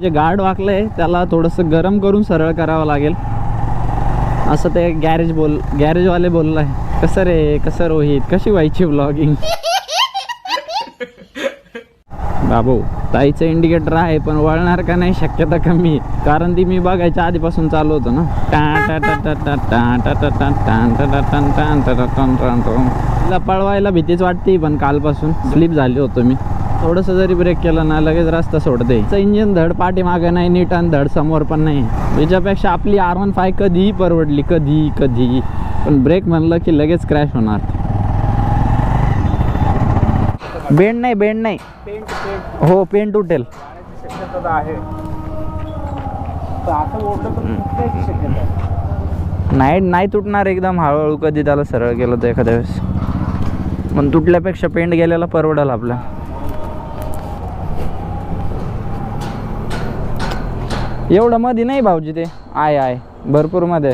जे गार्ड वाकलं आहे त्याला थोडंसं गरम करून सरळ करावं लागेल असं ते गॅरेज बोल गॅरेजवाले बोललं आहे कसं रे कसं रोहित कशी व्हायची ब्लॉगिंग बाबू ताईचं इंडिकेटर आहे पण वळणार का नाही शक्यता कमी कारण ती मी बघायच्या आधीपासून चालू होतो ना तिला पळवायला भीतीच वाटते पण कालपासून स्लीप झाली होतो मी थोडंसं जरी ब्रेक केलं ना लगेच रस्ता सोडते. इंजिन धड पाठीमागे नाही नीट आणि धड समोर पण नाही. त्याच्यापेक्षा आपली आर वन फाय कधीही परवडली कधी कधी पण ब्रेक म्हणलं की लगेच क्रॅश होणार. बेंड नाही बेंड नाही. हो पेंट तुटेल आहे नाही नाही तुटणार एकदम. हळूहळू कधी त्याला सरळ केलं तर एखाद्या वेळेस. पण तुटल्यापेक्षा पेंट गेलेला परवडेल आपल्या एवढं मध्ये नाही भाऊजी ते. आय आय. भरपूरमध्ये.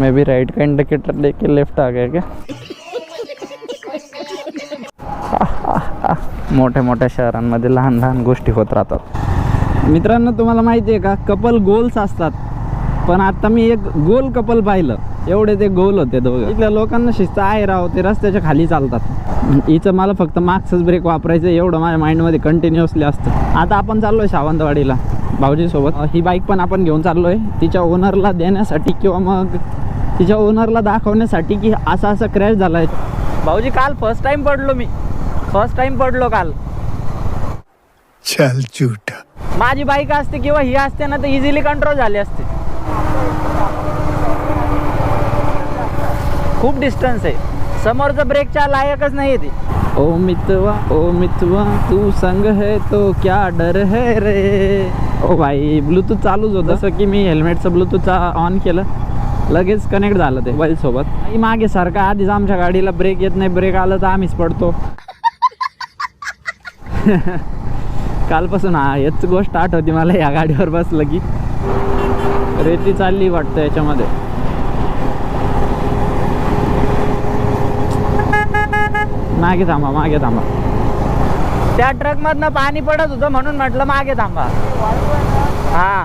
मे बी राईट का इंडिकेटर देखील लेफ्ट आहे का मोठ्या मोठ्या शहरांमध्ये लहान लहान गोष्टी होत राहतात. मित्रांनो तुम्हाला माहिती आहे का? कपल गोल्स असतात. पण आता मी एक गोल कपल पाहिलं. एवढे ते गोल होते दोघं. इथल्या लोकांना शिस्त आहे राव ते रस्त्याच्या खाली चालतात. हिचं मला फक्त मागचंच ब्रेक वापरायचं एवढं माझ्या माइंडमध्ये कंटिन्युअसली असतं. आता आपण चाललोय सावंतवाडीला. भाऊजीसोबत. ही बाईक पण आपण घेऊन चाललोय. तिच्या ओनरला देण्यासाठी किंवा मग तिच्या ओनरला दाखवण्यासाठी की असा असा क्रॅश झालाय. भाऊजी काल फर्स्ट टाइम पडलो मी. फर्स्ट टाइम पडलो काल. चल झूठा. माझी बाईक असते किंवा ही असते ना तर इझिली कंट्रोल झाली असते. खूप डिस्टन्स आहे. समोरचं ब्रेकच्या लायकच नाही ती. ओ मितवा ओ मितवा तू संग है तो क्या डर है रे? ओ भाई ब्लूटूथ चालूच होतं. जसं की मी हेल्मेटचं ब्लूटूथचा ऑन केलं. लगेच कनेक्ट झालं ते. मोबाईल सोबत. आई मागे सारखा आधीच आमच्या गाडीला ब्रेक येत नाही ब्रेक आलं तर आम्हीच पडतो. कालपासून हा हेच गोष्ट आठवती मला या गाडीवर बसलं की. रेती चालली वाटतं याच्यामध्ये. मागे थांबा मागे थांबा. त्या ट्रक मधनं पाणी पडत होतं म्हणून म्हटलं मागे थांबा. हा.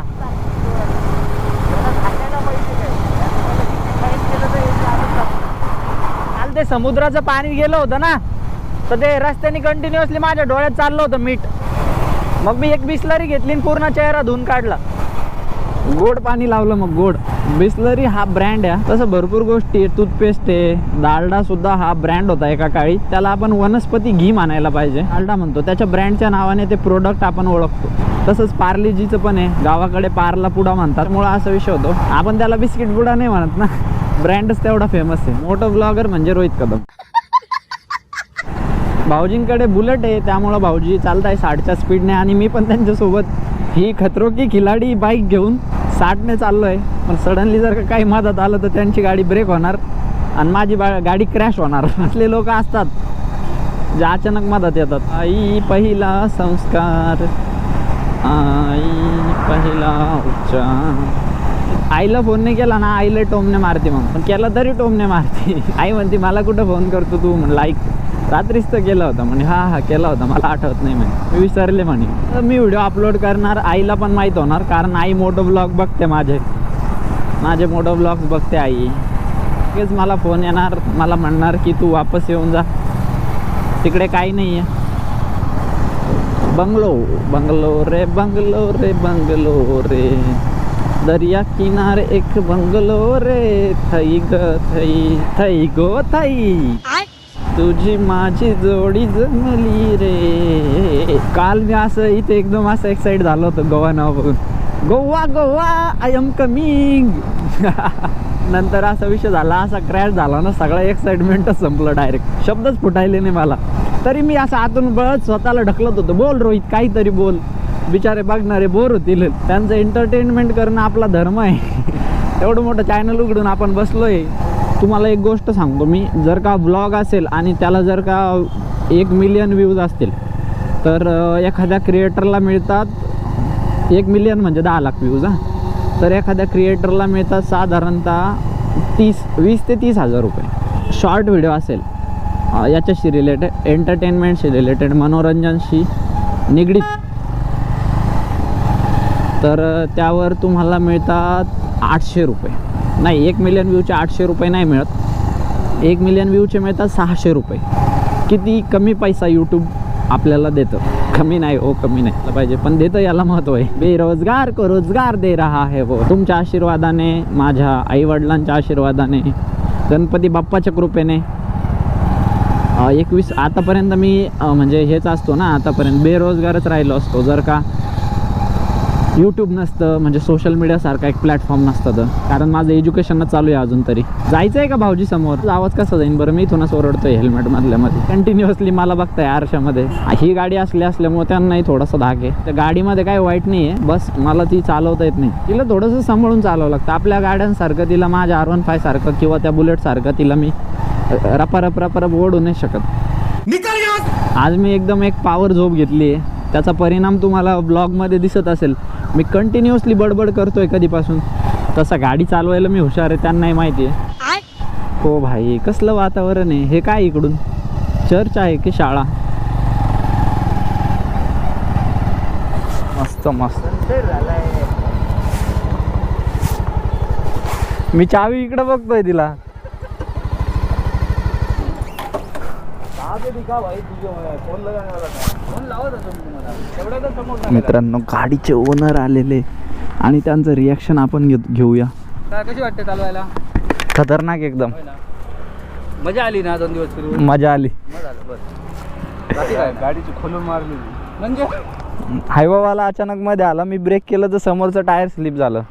काल ते समुद्राचं पाणी गेलं होतं ना तर ते रस्त्याने कंटिन्युअसली माझ्या डोळ्यात चाललं होतं मीठ. मग मी एक बिस्लरी घेतली आणि पूर्ण चेहरा धुवून काढला. गोड पाणी लावलं मग गोड. बिस्लरी हा ब्रँड आहे. तसं भरपूर गोष्टी आहे. टूथपेस्ट आहे. दालडा सुद्धा हा ब्रँड होता एका काळी. त्याला आपण वनस्पती घी मानायला पाहिजे. दालडा म्हणतो. त्याच्या ब्रँडच्या नावाने ते प्रोडक्ट आपण ओळखतो. तसंच पार्लीजीचं पण आहे. गावाकडे पारला पुडा म्हणतात. त्यामुळं असा विषय होतो. आपण त्याला बिस्किट पुडा नाही म्हणत ना. ब्रँडच तेवढा फेमस आहे. मोठं ब्लॉगर म्हणजे रोहित कदम. भाऊजींकडे बुलेट आहे. त्यामुळं भाऊजी चालत आहे साठच्या स्पीडने आणि मी पण त्यांच्यासोबत ही खतरो की खिलाडी बाईक घेऊन साठने चाललो आहे पण सडनली जर का काही मदत आलं तर त्यांची गाडी ब्रेक होणार आणि माझी बा गाडी क्रॅश होणार. असले लोक असतात जे अचानक मदत येतात. आई पहिला संस्कार. आई पहिला उपचार आईला फोन नाही केला ना आईला टोमने मारते मग. पण केला तरी टोमने मारते. आई म्हणते मला कुठं फोन करतो तू? म्हण लाईक रात्रीच तर केला होता म्हणे. हा हा केला होता. मला आठवत नाही म्हणे. मी विसरले म्हणे. तर मी व्हिडिओ अपलोड करणार. आईला पण माहीत होणार कारण आई मोठं ब्लॉग बघते माझे. माझे मोठं ब्लॉग्स बघते आई. लगेच मला फोन येणार मला म्हणणार की तू वापस येऊन जा. तिकडे काही नाही आहे बंगलो बंगलो रे बंगलो रे बंगलो रे. दर्या किनारे एक बंगलो रे थई ग थई थई गो थई. तुझी माझी जोडी जमली रे. काल मी असं इथे एकदम असं एक्साइट झालो होतो गोवा नाव बघून. Goa Goa I am coming नंतर असा विषय झाला असा क्रॅश झाला ना सगळा एक्साइटमेंटच संपलं डायरेक्ट शब्दच फुटायले नाही मला. तरी मी असं आतून बळत स्वतःला ढकलत होतो. बोल रोहित काहीतरी बोल. बिचारे बघणारे बोर होतील. त्यांचं एंटरटेनमेंट करणं आपला धर्म आहे. एवढं मोठं चॅनल उघडून आपण बसलोय. तुम्हाला एक गोष्ट सांगतो मी. जर का ब्लॉग असेल आणि त्याला जर का एक मिलियन व्ह्यूज असतील तर एखाद्या क्रिएटरला मिळतात एक मिलियन म्हणजे दहा लाख व्ह्यूज हां. तर एखाद्या क्रिएटरला मिळतात साधारणतः तीस वीस ते तीस हजार रुपये. शॉर्ट व्हिडिओ असेल. याच्याशी रिलेटेड एंटरटेनमेंटशी रिलेटेड मनोरंजनशी निगडीत. तर त्यावर तुम्हाला मिळतात आठशे रुपये. नाही एक मिलियन व्ह्यूचे आठशे रुपये नाही मिळत. एक मिलियन व्ह्यूचे मिळतात सहाशे रुपये. किती कमी पैसा यूट्यूब आपल्याला देतं? कमी नाही हो कमी नाही. असलं पाहिजे. पण देतं याला महत्त्व आहे. बेरोजगार को रोजगार दे रहा है वो. तुमच्या आशीर्वादाने माझ्या आईवडिलांच्या आशीर्वादाने गणपती बाप्पाच्या कृपेने एकवीस आतापर्यंत मी म्हणजे हेच असतो ना आतापर्यंत. बेरोजगारच राहिलो असतो. जर का यूट्यूब नसतं म्हणजे सोशल मीडियासारखा एक प्लॅटफॉर्म नसतं तर. कारण माझं एज्युकेशनच चालू आहे अजून तरी. जायचं आहे का भाऊजी समोर? आवाज कसा जाईन बरं? मी इथूनच ओरडतोय हेल्मेट मधल्यामध्ये कंटिन्युअसली मला बघताय आरशामध्ये. ही गाडी असली असल्यामुळे त्यांनाही थोडासा धाक आहे. त्या गाडीमध्ये काही वाईट नाही आहे बस मला ती चालवता येत नाही. तिला थोडंसं सांभाळून चालवावं लागतं. आपल्या गाड्यांसारखं तिला माझ्या आर वन फाय सारखं किंवा त्या बुलेटसारखं तिला मी रपारप रपारप ओढू नाही शकत. आज मी एकदम एक पॉवर झोप घेतली आहे त्याचा परिणाम तुम्हाला ब्लॉगमध्ये दिसत असेल. मी कंटिन्युअसली बडबड करतोय कधीपासून. तसा गाडी चालवायला मी हुशार आहे त्यांनाही माहिती आहे. हो भाई कसलं वातावरण आहे? हे काय इकडून? चर्च आहे की शाळा? मस्त मस्त. मी चावी इकडे बघतोय तिला. मित्रांनो गाडीचे ओनर आलेले आणि त्यांचं रिॲक्शन आपण घेत घेऊया. काय कशी वाटते चालवायला? खतरनाक एकदम. मजा आली ना दोन दिवस फिरून? मजा आली. मजा गाडीची खोलून मारली म्हणजे? हायवावाला अचानक मध्ये आला मी ब्रेक केलं तर समोरचं टायर स्लिप झालं.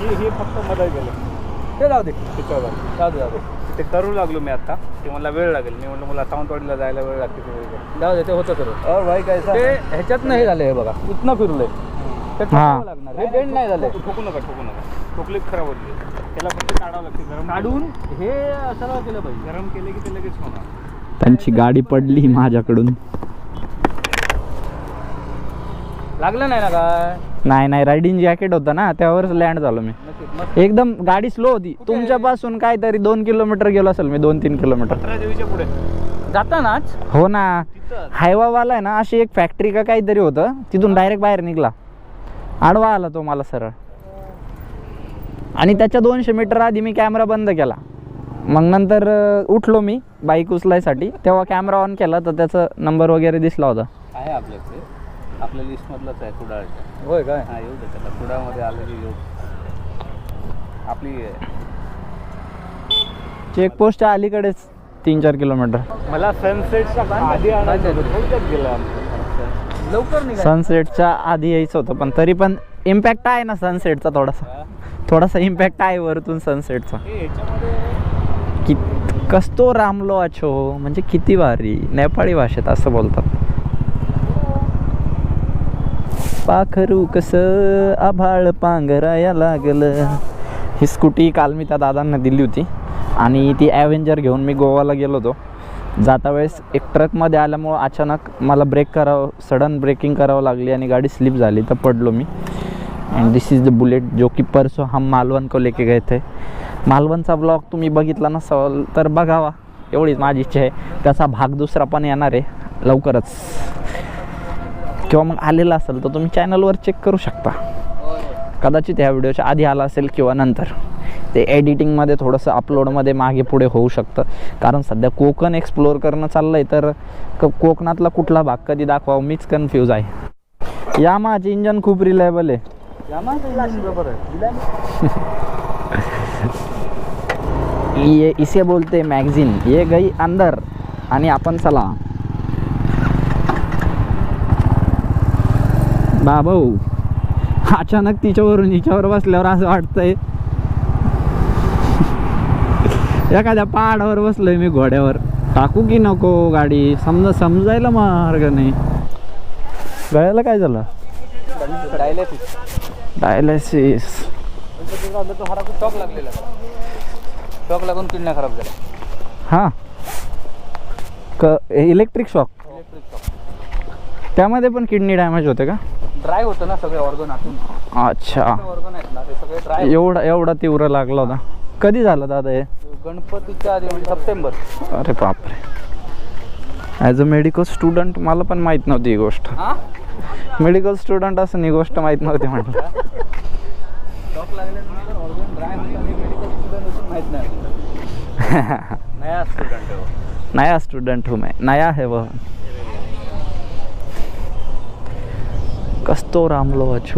हे हे फक्त मदत केलं. ते जाऊ दे. जाऊ दे जाऊ दे. ते करू लागलो मी आता. ते मला वेळ लागेल. मी म्हणलं मला सावंतवाडीला जायला वेळ लागते ते जाऊ दे ते होतं करू भाई काय ते ह्याच्यात नाही झालं हे बघा. इथनं फिरलंय ते हा. टाकावं लागणार. हे बेंड नाही झालं. ठोकू नका ठोकू नका. ठोकले खराब होते त्याला फक्त काढावं लागते गरम काढून हे सर्व केलं पाहिजे. गरम केले की ते लगेच होणार. त्यांची गाडी पडली माझ्याकडून. लागलं नाही ना काय? नाही नाही रायडिंग जॅकेट होतं ना त्यावरच लँड झालो मी. एकदम गाडी स्लो होती. तुमच्यापासून काहीतरी दोन किलोमीटर गेलो असेल मी दोन तीन किलोमीटर देवीच्या पुढे. जातानाच हो ना. तिथं. हायवावाला आहे ना अशी एक फॅक्टरी का काहीतरी होतं तिथून डायरेक्ट बाहेर निघला. आडवा आला तो मला सरळ. आणि त्याच्या दोनशे मीटर आधी मी कॅमेरा बंद केला. मग नंतर अं, उठलो मी बाईक उचलायसाठी. तेव्हा कॅमेरा ऑन केला तर त्याचा नंबर वगैरे दिसला होता. आहे आपल्याकडे. आपल्या लिस्टमधलंच आहे कुडाळच्या. होय काय? हा येऊ दे त्याला कुडाळमध्ये आलं की येऊ आपली चेकपोस्टच्या अलीकडेच तीन चार किलोमीटर. मला सनसेटच्या आधी गेला लवकर निघा सनसेटच्या आधी यायचं होतं पण तरी पण इम्पॅक्ट आहे ना सनसेटचा थोडासा. थोडासा इम्पॅक्ट आहे वरतून सनसेटचा याच्यामध्ये कि कस्तो रामलो अछो म्हणजे किती भारी. नेपाळी भाषेत असं बोलतात. पाखरू कस? आभाळ पांघराया लागलं. ही स्कूटी काल मी त्या दादांना दिली होती. आणि ती ॲव्हेंजर घेऊन मी गोवाला गेलो होतो. जाता वेळेस एक ट्रकमध्ये आल्यामुळं अचानक मला ब्रेक करावं सडन ब्रेकिंग करावं लागली आणि गाडी स्लिप झाली तर पडलो मी. And this is the bullet जो की परसो हम मालवण को लेके गए थे मालवणचा ब्लॉग तुम्ही बघितला नसाल तर बघावा. एवढीच माझी इच्छा आहे. त्याचा भाग दुसरा पण येणार आहे. लवकरच. किंवा मग आलेला असेल तर तुम्ही चॅनलवर चेक करू शकता. कदाचित ह्या व्हिडिओच्या आधी आला असेल किंवा नंतर. ते एडिटिंगमध्ये थोडंसं अपलोडमध्ये मागे पुढे होऊ शकतं. कारण सध्या कोकण एक्सप्लोअर करणं चाललं आहे तर क कोकणातला कुठला भाग कधी दाखवावं मीच कन्फ्यूज आहे. या माझे इंजन खूप रिलायबल आहे. ये इसे बोलते मॅगझिन ये गई अंदर. आणि आपण चला. बाबाऊ हो. अचानक तिच्यावरून हिच्यावर बसल्यावर असं वाटतंय. एखाद्या पहाडावर बसलोय मी घोड्यावर. टाकू की नको गाडी? समजा समजायला मार्ग नाही. गळ्याला काय झालं? डायलिसिस शॉक लागलेला शॉक लागून किडण्या खराब झाल्या हां. क इलेक्ट्रिक शॉक इलेक्ट्रिक शॉक त्यामध्ये पण किडनी डॅमेज होते का? ड्राय होतं ना सगळे ऑर्गन आतून. अच्छा. ऑर्गन आहेत ना ते सगळे ड्राय एवढा एवढा तीव्र लागला होता. कधी झालं दादा हे? गणपतीच्या आधी म्हणजे सप्टेंबर. अरे बापरे. ॲज अ मेडिकल स्टुडंट मला पण माहीत नव्हती ही गोष्ट. हा? मेडिकल स्टुडंट असं ही गोष्ट माहीत नव्हती म्हटलं शॉक लागल्यानंतर ऑर्गन ड्राय होतं आणि मेडिकल स्टुडंट असून माहीत नाही. नया स्टुडंट आहे नया स्टूडेंट हूँ मैं. नया है वह कस्तो रामलो अछू